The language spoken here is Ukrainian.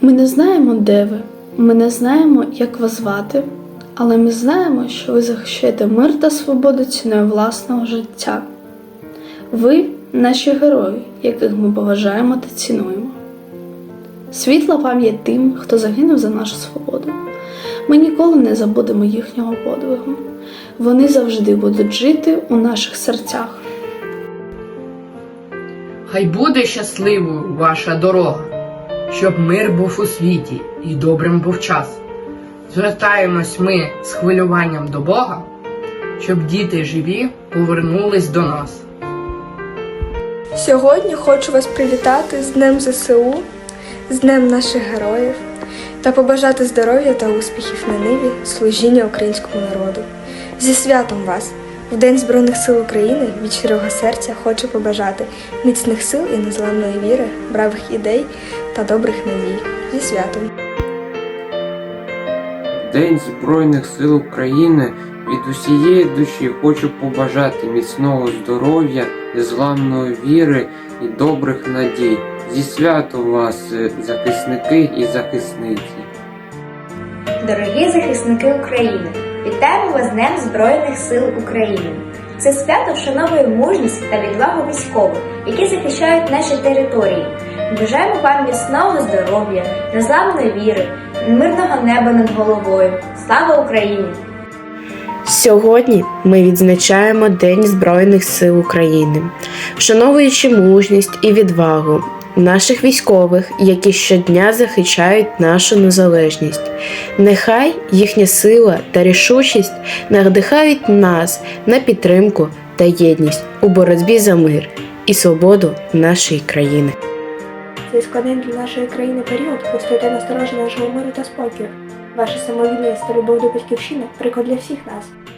Ми не знаємо, де ви, ми не знаємо, як вас звати, але ми знаємо, що ви захищаєте мир та свободу ціною власного життя. Ви наші герої, яких ми поважаємо та цінуємо. Світла пам'ять тим, хто загинув за нашу свободу. Ми ніколи не забудемо їхнього подвигу. Вони завжди будуть жити у наших серцях. Хай буде щасливою ваша дорога, щоб мир був у світі і добрим був час. Звертаємось ми з хвилюванням до Бога, щоб діти живі повернулись до нас. Сьогодні хочу вас привітати з Днем ЗСУ, з Днем наших героїв та побажати здоров'я та успіхів на ниві служіння українському народу. Зі святом вас! В День Збройних сил України від щирого серця хочу побажати міцних сил і незламної віри, бравих ідей та добрих надій. Зі святом! День Збройних сил України від усієї душі хочу побажати міцного здоров'я, незламної віри і добрих надій. Зі святом вас, е, захисники і захисниці. Дорогі захисники України, вітаємо вас Днем Збройних сил України. Це свято вшановує мужність та відвагу військових, які захищають наші території. Бажаємо вам міцного здоров'я, незламної віри, мирного неба над головою. Слава Україні! Сьогодні ми відзначаємо День Збройних сил України, вшановуючи мужність і відвагу наших військових, які щодня захищають нашу незалежність. Нехай їхня сила та рішучість надихають нас на підтримку та єдність у боротьбі за мир і свободу нашої країни. Цей складний для нашої країни період ви стоїте на нашого миру та спокою. Ваша самовідданість та любов до батьківщини приклад для всіх нас.